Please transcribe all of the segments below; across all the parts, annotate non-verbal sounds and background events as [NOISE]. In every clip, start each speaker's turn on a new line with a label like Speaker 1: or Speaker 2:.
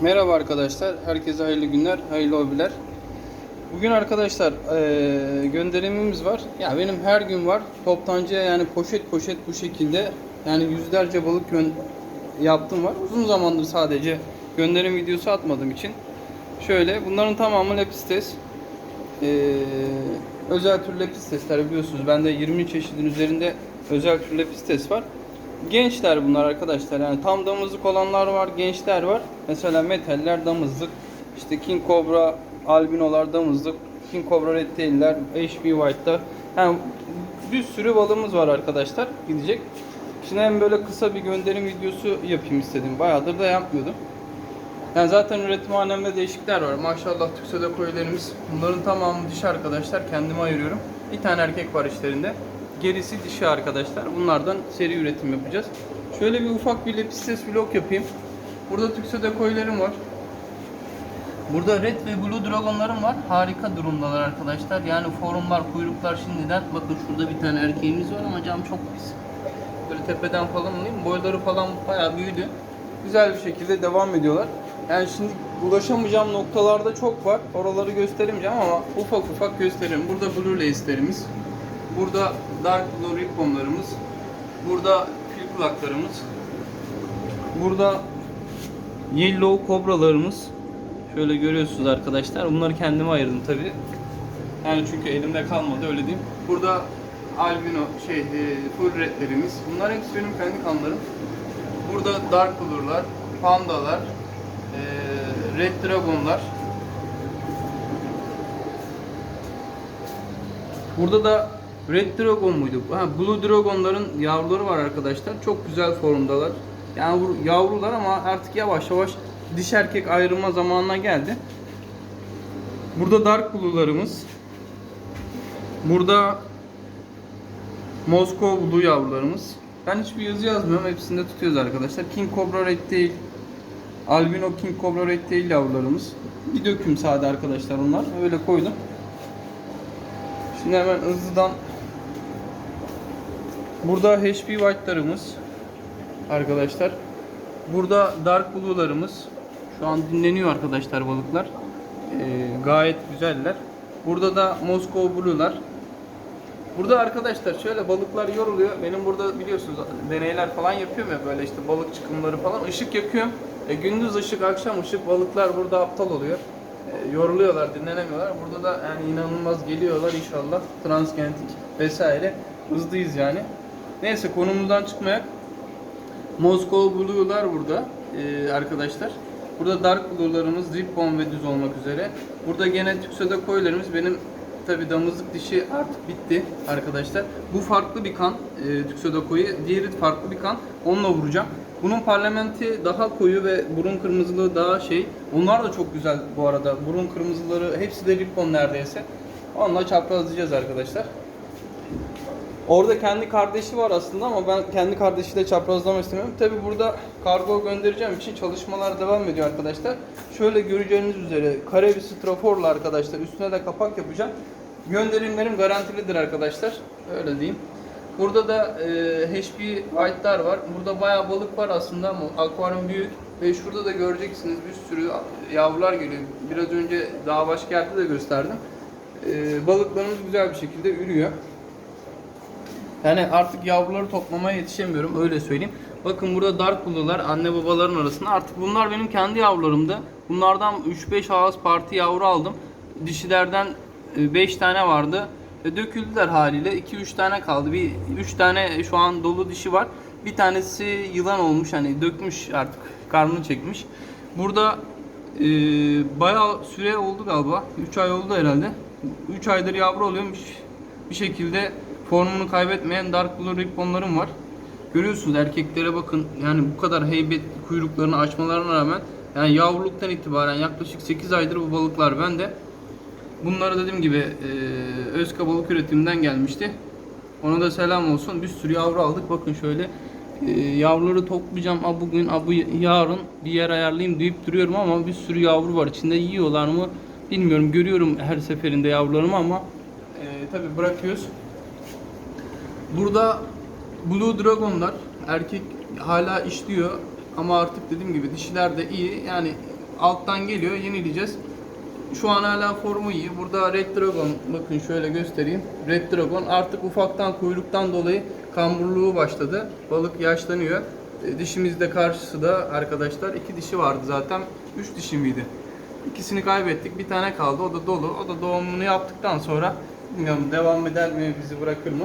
Speaker 1: Merhaba arkadaşlar, herkese hayırlı günler, hayırlı hobiler. Bugün arkadaşlar eee, gönderimimiz var. Ya benim her gün var. Toptancıya yani poşet poşet bu şekilde yani yüzlerce balık yaptım var. Uzun zamandır sadece gönderim videosu atmadığım için. Şöyle bunların tamamı lepistes. Eee özel tür lepistesler biliyorsunuz. Bende 20 çeşidin üzerinde özel tür lepistes var. Gençler bunlar arkadaşlar. Yani tam damızlık olanlar var, gençler var. Mesela metaller damızlık. İşte King Cobra albinolar damızlık. King Cobra red tail'ler, HB white'da. Yani bir sürü balığımız var arkadaşlar gidecek. Şimdi hem böyle kısa bir gönderim videosu yapayım istedim. Bayağıdır da yapmıyordum. Yani zaten üretimhanemde değişikler var. Maşallah Türkçe'de koyularımız. Bunların tamamı dişi arkadaşlar. Kendime ayırıyorum. Bir tane erkek var içlerinde. Gerisi dişi arkadaşlar. Bunlardan seri üretim yapacağız. Şöyle bir ufak bir lepistes vlog yapayım. Burada Türkçe'de koyularım var. Burada red ve blue dragonlarım var. Harika durumdalar arkadaşlar. Yani forumlar, kuyruklar şimdiden. Bakın şurada bir tane erkeğimiz var ama cam çok pis. Böyle tepeden falan alayım. Boyları falan bayağı büyüdü. Güzel bir şekilde devam ediyorlar. Yani şimdi ulaşamayacağım noktalarda çok var. Oraları gösteremeyeceğim ama ufak ufak gösteririm. Burada blue lace'lerimiz. Burada dark blue ribbonlarımız. Burada fil kulaklarımız. Burada yellow kobralarımız. Şöyle görüyorsunuz arkadaşlar. Bunları kendime ayırdım tabi. Yani çünkü elimde kalmadı öyle diyeyim. Burada albino şey e, full redlerimiz. Bunlar hepsi benim kendi kanlarım. Burada dark blue'lar, pandalar, e, red dragonlar. Burada da Red Dragon muydu? Ha, Blue Dragon'ların yavruları var arkadaşlar. Çok güzel formdalar. Yani yavrular ama artık yavaş yavaş diş erkek ayrılma zamanına geldi. Burada Dark Blue'larımız. Burada Moskova Blue yavrularımız. Ben hiçbir yazı yazmıyorum. Hepsinde tutuyoruz arkadaşlar. King Cobra Red değil. Albino King Cobra Red değil yavrularımız. Bir döküm sade arkadaşlar onlar. Öyle koydum. Şimdi hemen hızlıdan Burada HP White'larımız arkadaşlar. Burada Dark Blue'larımız. Şu an dinleniyor arkadaşlar balıklar. Ee, gayet güzeller. Burada da Moskova Blue'lar. Burada arkadaşlar şöyle balıklar yoruluyor. Benim burada biliyorsunuz deneyler falan yapıyorum ya böyle işte balık çıkımları falan. Işık yakıyorum. E, gündüz ışık, akşam ışık balıklar burada aptal oluyor. E, yoruluyorlar, dinlenemiyorlar. Burada da yani inanılmaz geliyorlar inşallah. Transgenetik vesaire. Hızlıyız yani. Neyse konumuzdan çıkmayak. Moskova Blue'lar burada e, arkadaşlar. Burada Dark Blue'larımız Ribbon ve düz olmak üzere. Burada gene Tüksöde koyularımız benim tabi damızlık dişi artık bitti arkadaşlar. Bu farklı bir kan e, Tüksöde koyu. Diğeri farklı bir kan. Onunla vuracağım. Bunun parlamenti daha koyu ve burun kırmızılığı daha şey. Onlar da çok güzel bu arada. Burun kırmızıları hepsi de Ribbon neredeyse. Onunla çaprazlayacağız arkadaşlar. Orada kendi kardeşi var aslında ama ben kendi kardeşiyle çaprazlama istemiyorum. Tabi burada kargo göndereceğim için çalışmalar devam ediyor arkadaşlar. Şöyle göreceğiniz üzere kare bir straforla arkadaşlar üstüne de kapak yapacağım. Gönderimlerim garantilidir arkadaşlar. Öyle diyeyim. Burada da e, HP White'lar var. Burada bayağı balık var aslında ama akvaryum büyük. Ve şurada da göreceksiniz bir sürü yavrular geliyor. Biraz önce daha başka yerde de gösterdim. E, balıklarımız güzel bir şekilde ürüyor. Yani artık yavruları toplamaya yetişemiyorum öyle söyleyeyim. Bakın burada dark blue'lar anne babaların arasında. Artık bunlar benim kendi yavrularımdı. Bunlardan 3-5 ağız parti yavru aldım. Dişilerden 5 tane vardı. E, Döküldüler haliyle. 2-3 tane kaldı. Bir 3 tane şu an dolu dişi var. Bir tanesi yılan olmuş hani dökmüş artık karnını çekmiş. Burada e, bayağı süre oldu galiba. 3 ay oldu herhalde. 3 aydır yavru oluyormuş. Bir şekilde formunu kaybetmeyen Dark Blue Ribbon'larım var. Görüyorsunuz erkeklere bakın yani bu kadar heybet kuyruklarını açmalarına rağmen yani yavruluktan itibaren yaklaşık 8 aydır bu balıklar bende. Bunları dediğim gibi e, Özka Balık Üretim'den gelmişti. Ona da selam olsun. Bir sürü yavru aldık. Bakın şöyle e, yavruları toplayacağım. A bugün, a bu yarın bir yer ayarlayayım deyip duruyorum ama bir sürü yavru var. İçinde yiyorlar mı bilmiyorum. Görüyorum her seferinde yavrularımı ama e, tabi bırakıyoruz. Burada Blue Dragon'lar erkek hala işliyor ama artık dediğim gibi dişiler de iyi. Yani alttan geliyor. Yenileyeceğiz. Şu an hala formu iyi. Burada Red Dragon bakın şöyle göstereyim. Red Dragon artık ufaktan kuyruktan dolayı kamburluğu başladı. Balık yaşlanıyor. E, Dişimizde karşısı da arkadaşlar iki dişi vardı zaten. Üç dişi miydi? İkisini kaybettik. Bir tane kaldı. O da dolu. O da doğumunu yaptıktan sonra bilmiyorum devam eder mi bizi bırakır mı?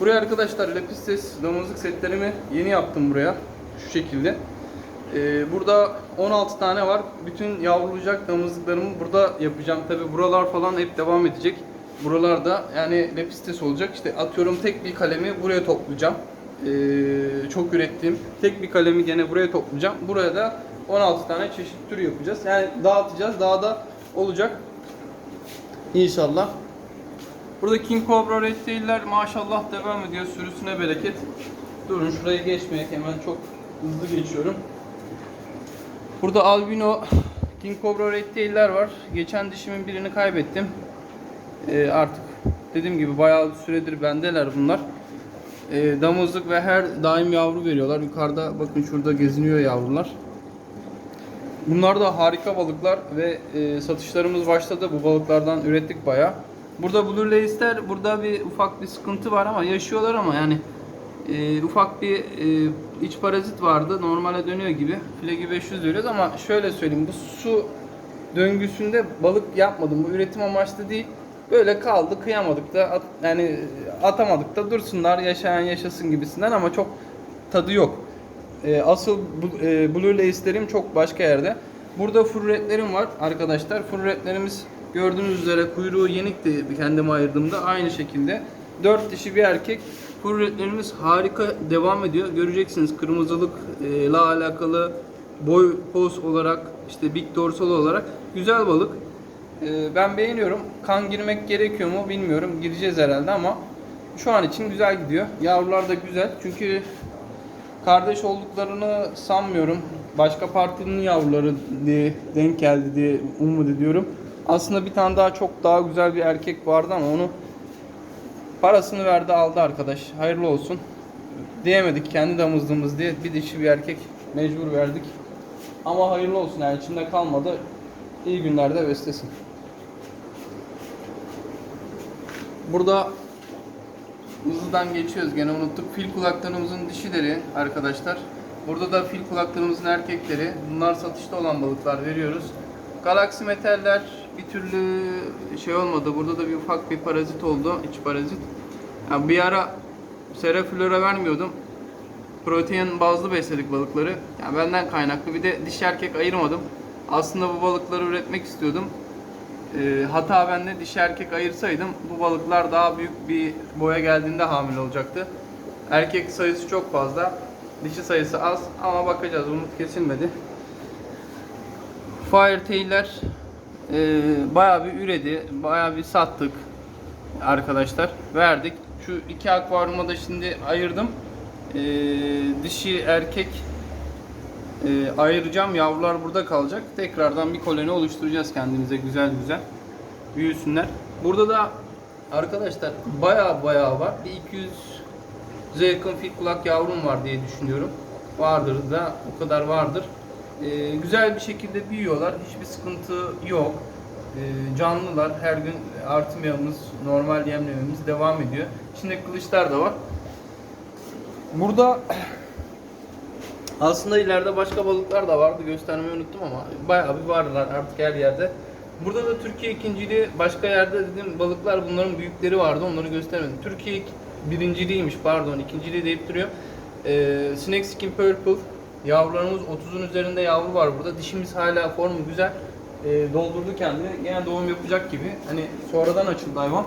Speaker 1: Buraya arkadaşlar Lepistes damızlık setlerimi yeni yaptım buraya. Şu şekilde. Ee, burada 16 tane var. Bütün yavrulayacak damızlıklarımı burada yapacağım. Tabi buralar falan hep devam edecek. Buralarda yani lepistes olacak. İşte atıyorum tek bir kalemi buraya toplayacağım. Ee, çok ürettiğim tek bir kalemi gene buraya toplayacağım. Buraya da 16 tane çeşit tür yapacağız. Yani dağıtacağız. Daha da olacak. İnşallah. Burada King Cobra Red Tail'ler maşallah devam ediyor. Sürüsüne bereket. Durun şurayı geçmeyek hemen çok hızlı geçiyorum. Burada albino King Cobra Red Tail'ler var. Geçen dişimin birini kaybettim. Ee, artık dediğim gibi bayağı bir süredir bendeler bunlar. Ee, damızlık ve her daim yavru veriyorlar. Yukarıda bakın şurada geziniyor yavrular. Bunlar da harika balıklar ve e, satışlarımız başladı. Bu balıklardan ürettik bayağı. Burada Blue Lace'ler burada bir ufak bir sıkıntı var ama yaşıyorlar ama yani e, ufak bir e, iç parazit vardı. Normale dönüyor gibi. Flegi 500 veriyoruz ama şöyle söyleyeyim bu su döngüsünde balık yapmadım. Bu üretim amaçlı değil. Böyle kaldı kıyamadık da at- yani atamadık da dursunlar yaşayan yaşasın gibisinden ama çok tadı yok. E, asıl bu- e, Blue Lace'lerim çok başka yerde. Burada furretlerim var arkadaşlar. Furretlerimiz gördüğünüz üzere kuyruğu yenikti kendime ayırdığımda aynı şekilde. 4 dişi bir erkek. Furretlerimiz harika devam ediyor. Göreceksiniz kırmızılıkla alakalı boy poz olarak işte big dorsal olarak güzel balık. E, ben beğeniyorum. Kan girmek gerekiyor mu bilmiyorum. Gireceğiz herhalde ama şu an için güzel gidiyor. Yavrular da güzel. Çünkü kardeş olduklarını sanmıyorum. Başka partinin yavruları diye denk geldi diye umut ediyorum. Aslında bir tane daha çok daha güzel bir erkek vardı ama onu parasını verdi aldı arkadaş. Hayırlı olsun. Diyemedik kendi damızlığımız diye bir dişi bir erkek mecbur verdik. Ama hayırlı olsun yani içinde kalmadı. İyi günlerde beslesin. Burada Hızlıdan geçiyoruz gene unuttuk. Fil kulaklarımızın dişileri arkadaşlar. Burada da fil kulaklarımızın erkekleri. Bunlar satışta olan balıklar veriyoruz. Galaksi metaller bir türlü şey olmadı. Burada da bir ufak bir parazit oldu. iç parazit. Yani bir ara seraflora vermiyordum. Protein bazlı besledik balıkları. Yani benden kaynaklı. Bir de dişi erkek ayırmadım. Aslında bu balıkları üretmek istiyordum. Ee, hata ben de dişi erkek ayırsaydım bu balıklar daha büyük bir boya geldiğinde hamile olacaktı. Erkek sayısı çok fazla, dişi sayısı az ama bakacağız umut kesilmedi. Firetail'ler e, bayağı bir üredi, bayağı bir sattık arkadaşlar. Verdik. Şu iki akvaryuma da şimdi ayırdım. E, dişi erkek e, ayıracağım. Yavrular burada kalacak. Tekrardan bir koloni oluşturacağız kendimize güzel güzel. Büyüsünler. Burada da arkadaşlar baya baya var. Bir 200'e yakın fil kulak yavrum var diye düşünüyorum. Vardır da o kadar vardır. E, güzel bir şekilde büyüyorlar. Hiçbir sıkıntı yok. E, canlılar. Her gün artımamız, normal yemlememiz devam ediyor. İçinde kılıçlar da var. Burada [CLEARS THROAT] aslında ileride başka balıklar da vardı göstermeyi unuttum ama bayağı bir varlar artık her yerde. Burada da Türkiye ikinciliği başka yerde dediğim balıklar bunların büyükleri vardı onları göstermedim. Türkiye birinciliğiymiş pardon ikinciliği deyip duruyor. Ee, Snake Skin Purple yavrularımız 30'un üzerinde yavru var burada. Dişimiz hala formu güzel. Ee, doldurdu kendini. Yine doğum yapacak gibi. Hani sonradan açıldı hayvan.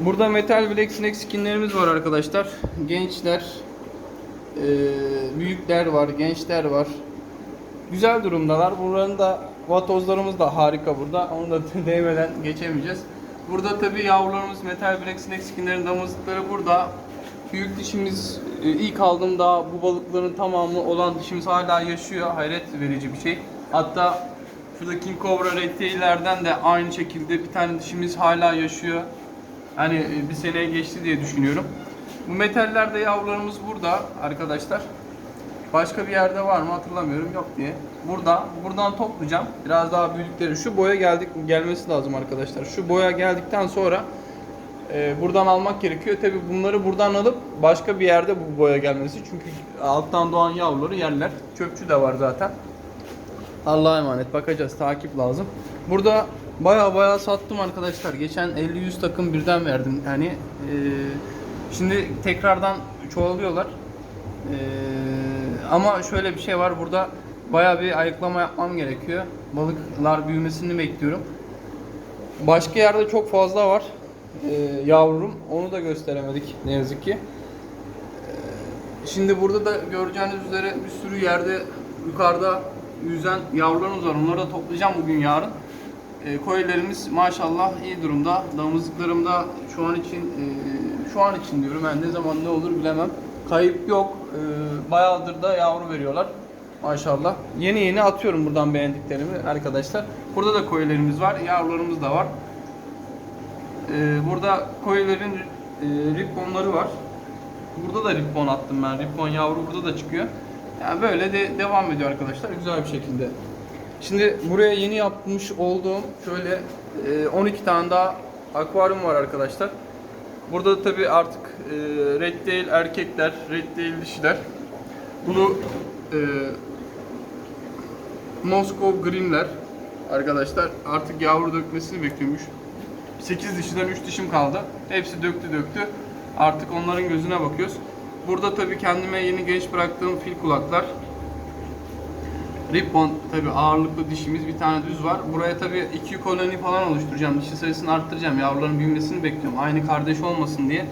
Speaker 1: Burada Metal Black Snake skinlerimiz var arkadaşlar. Gençler, ee, büyükler var, gençler var. Güzel durumdalar. Buranın da vatozlarımız da harika burada. Onu da [LAUGHS] değmeden geçemeyeceğiz. Burada tabi yavrularımız Metal Black Snake skinlerin damızlıkları burada. Büyük dişimiz e, ilk aldığımda bu balıkların tamamı olan dişimiz hala yaşıyor. Hayret verici bir şey. Hatta şurada King Cobra Red Tail'lerden de aynı şekilde bir tane dişimiz hala yaşıyor. Hani bir seneye geçti diye düşünüyorum. Bu metallerde yavrularımız burada arkadaşlar. Başka bir yerde var mı hatırlamıyorum yok diye. Burada buradan toplayacağım. Biraz daha büyükleri şu boya geldik gelmesi lazım arkadaşlar. Şu boya geldikten sonra e, buradan almak gerekiyor. Tabi bunları buradan alıp başka bir yerde bu boya gelmesi. Çünkü alttan doğan yavruları yerler. Çöpçü de var zaten. Allah'a emanet bakacağız takip lazım. Burada baya baya sattım arkadaşlar. Geçen 50-100 takım birden verdim. Yani e, şimdi tekrardan çoğalıyorlar. E, ama şöyle bir şey var burada baya bir ayıklama yapmam gerekiyor. Balıklar büyümesini bekliyorum. Başka yerde çok fazla var yavrum. Onu da gösteremedik ne yazık ki. E, Şimdi burada da göreceğiniz üzere bir sürü yerde yukarıda yüzen yavrularımız var. Onları da toplayacağım bugün yarın. E, koylarımız maşallah iyi durumda. Damızlıklarım da şu an için e, şu an için diyorum. Yani ne zaman ne olur bilemem. Kayıp yok. E, bayağıdır da yavru veriyorlar. Maşallah. Yeni yeni atıyorum buradan beğendiklerimi arkadaşlar. Burada da koylarımız var. Yavrularımız da var. Ee, burada koyuların e, ripponları var. Burada da rippon attım ben. Rippon yavru burada da çıkıyor. Yani böyle de devam ediyor arkadaşlar güzel bir şekilde. Şimdi buraya yeni yapmış olduğum şöyle e, 12 tane daha akvaryum var arkadaşlar. Burada tabi artık e, red tail erkekler, red tail dişiler. Bunu e, Moskov Green'ler arkadaşlar artık yavru dökmesini bekliyormuş. 8 dişiden 3 dişim kaldı. Hepsi döktü döktü. Artık onların gözüne bakıyoruz. Burada tabii kendime yeni genç bıraktığım fil kulaklar. Ribbon tabii ağırlıklı dişimiz bir tane düz var. Buraya tabii iki koloni falan oluşturacağım. Dişi sayısını arttıracağım. Yavruların büyümesini bekliyorum. Aynı kardeş olmasın diye.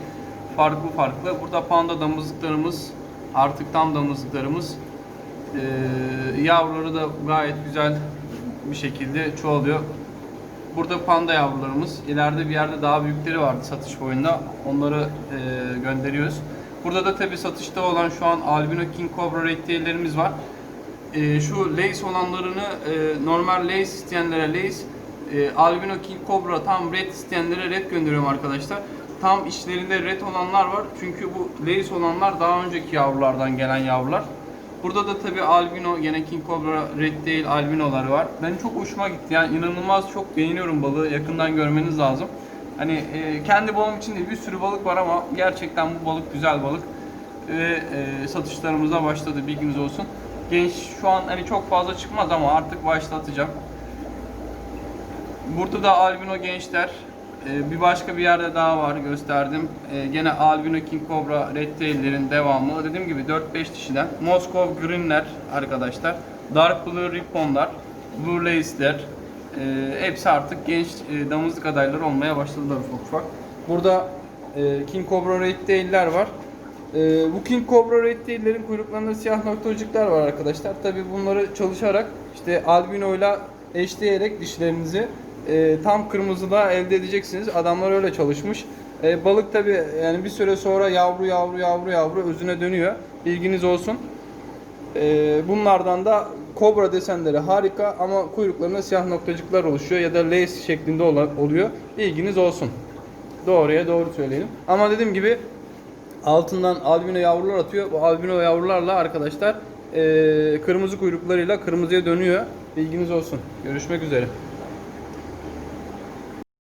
Speaker 1: Farklı farklı. Burada panda damızlıklarımız. Artık tam damızlıklarımız. Ee, yavruları da gayet güzel bir şekilde çoğalıyor. Burada panda yavrularımız. İleride bir yerde daha büyükleri vardı satış boyunda. Onları e, gönderiyoruz. Burada da tabi satışta olan şu an albino king cobra red tail'lerimiz var. E, şu lace olanlarını e, normal lace isteyenlere lace, e, albino king cobra tam red isteyenlere red gönderiyorum arkadaşlar. Tam içlerinde red olanlar var. Çünkü bu lace olanlar daha önceki yavrulardan gelen yavrular. Burada da tabi albino gene King Cobra Red Tail albinoları var. Ben çok hoşuma gitti. Yani inanılmaz çok beğeniyorum balığı. Yakından görmeniz lazım. Hani e, kendi balım için değil bir sürü balık var ama gerçekten bu balık güzel balık. Ve e, satışlarımıza başladı bilginiz olsun. Genç şu an hani çok fazla çıkmaz ama artık başlatacağım. Burada da albino gençler. Ee, bir başka bir yerde daha var gösterdim. Ee, gene albino king cobra red tail'lerin devamı. Dediğim gibi 4-5 dişiden. Moskov green'ler arkadaşlar. Dark blue rippon'lar. Blue lace'ler. Ee, hepsi artık genç e, damızlık adayları olmaya başladılar ufak ufak. Burada e, king cobra red tail'ler var. Bu King Cobra Red Tail'lerin kuyruklarında siyah noktacıklar var arkadaşlar. Tabi bunları çalışarak işte albino ile eşleyerek dişlerinizi e, tam kırmızıda elde edeceksiniz. Adamlar öyle çalışmış. E, balık tabi yani bir süre sonra yavru yavru yavru yavru özüne dönüyor. Bilginiz olsun. E, bunlardan da kobra desenleri harika ama kuyruklarında siyah noktacıklar oluşuyor ya da lace şeklinde oluyor. Bilginiz olsun. Doğruya doğru söyleyelim. Ama dediğim gibi altından albino yavrular atıyor. Bu albino yavrularla arkadaşlar e, kırmızı kuyruklarıyla kırmızıya dönüyor. Bilginiz olsun. Görüşmek üzere.